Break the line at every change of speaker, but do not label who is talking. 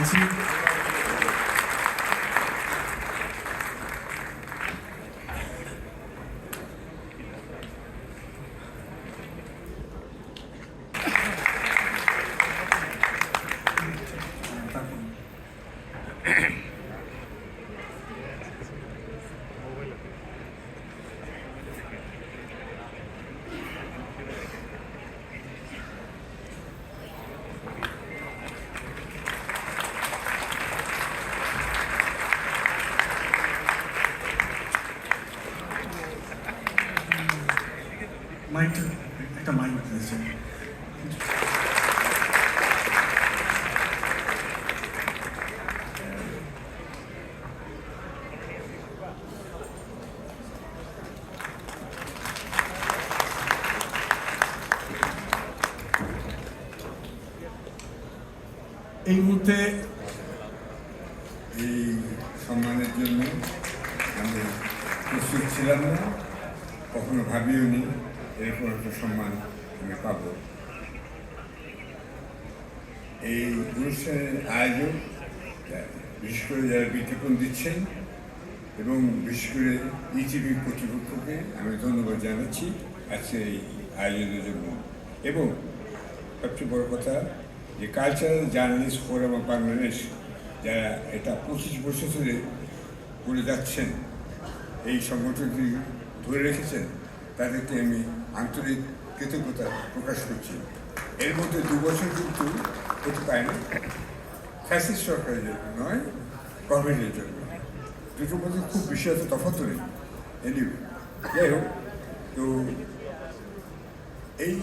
Obrigado. মাইকটা একটা mic দিয়েছে এই মুহূর্তে
এই সম্মানের জন্য আমি প্রস্তুত ছিলাম না কখনো ভাবিও নি সম্মান আমি পাব। এই অনুষ্ঠানের আয়োজন, বিশেষ করে যারা বিজ্ঞাপন দিচ্ছেন এবং বিশেষ করে ইটিভি কর্তৃপক্ষকে আমি ধন্যবাদ জানাচ্ছি আজকে এই আয়োজনের জন্য। এবং সবচেয়ে বড় কথা, যে cultural journalist forum of Bangladesh যারা এটা পঁচিশ বছর ধরে করে যাচ্ছেন, এই সংগঠনটি ধরে রেখেছেন তাদেরকে আমি আন্তরিক কৃতজ্ঞতা প্রকাশ করছি। এর মধ্যে দু বছর কিন্তু হতে না ফ্যাসিস সরকারের জন্য নয় গভর্নমেন্টের জন্য। দুটোর মধ্যে খুব বিশেষ তফাত নেই। এনিওয়ে যাই হোক, তো এই